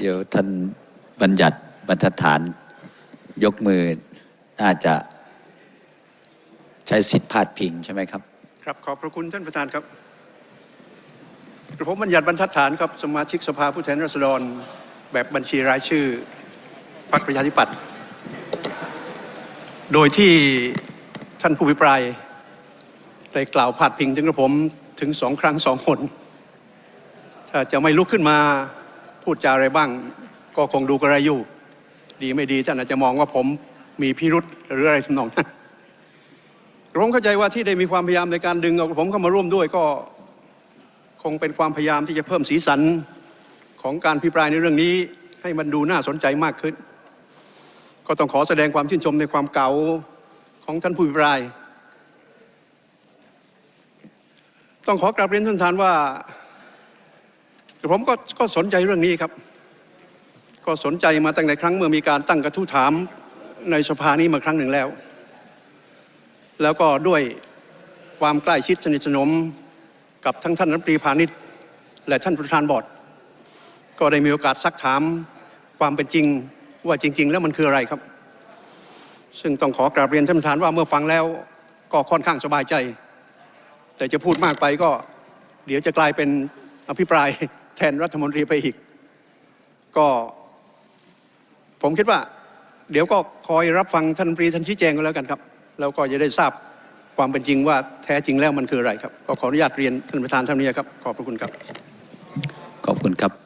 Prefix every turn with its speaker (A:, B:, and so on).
A: เดี๋ยวท่านบัญญัติบรรทัดฐานยกมือน่าจะใช้สิทธิพาดพิงใช่ไหมครับ
B: ครับขอบพระคุณท่านประธานครับกระผมบัญญัติบรรทัดฐานครับสมาชิกสภาผู้แทนราษฎร แบบบัญชีรายชื่อพรรคประชาธิปัตย์โดยที่ท่านผู้พิปรายได้กล่าวพาดพิงถึงกระผมถึงสองครั้งสองคน ถ้าจะไม่ลุกขึ้นมา พูดจาอะไรบ้าง ก็คงดูกระไรอยู่ ดีไม่ดีท่านอาจจะมองว่าผมมีพิรุษหรืออะไรทำนองนั้นผมเข้าใจว่าที่ได้มีความพยายามในการดึงเอาผมเข้ามาร่วมด้วยก็คงเป็นความพยายามที่จะเพิ่มสีสันของการพิปรายในเรื่องนี้ ให้มันดูน่าสนใจมากขึ้น ก็ต้องขอแสดงความชื่นชมในความเก่าของท่านผู้พิปราย ต้องขอกราบเรียนท่านประธานว่า ผมก็ก็สนใจเรื่องนี้ครับ ก็สนใจมาตั้งแต่ครั้งเมื่อมีการตั้งกระทู้ถามในสภานี้มาครั้งหนึ่งแล้ว แล้วก็ด้วยความใกล้ชิดสนิทสนมกับทั้งท่านรัฐมนตรีพาณิชย์และท่านประธานบอร์ด ก็ได้มีโอกาสซักถามความเป็นจริงว่าจริง ๆ แล้วมันคืออะไรครับ ซึ่งต้องขอกราบเรียนท่านประธานว่าเมื่อฟังแล้วก็ค่อนข้างสบายใจ แต่จะพูดมากไปก็เดี๋ยวจะกลายเป็นอภิปราย แทนรัฐมนตรีไปอีก ก็ผมคิดว่า เดี๋ยวก็คอยรับฟังท่านปรีท่านชี้แจงก็แล้วกันครับ แล้วก็จะได้ทราบความเป็นจริงว่าแท้จริงแล้วมันคืออะไรครับ ก็ขออนุญาตเรียนท่านประธานท่านนี้ครับ ขอบพระคุณครับ
A: ขอบคุณครับ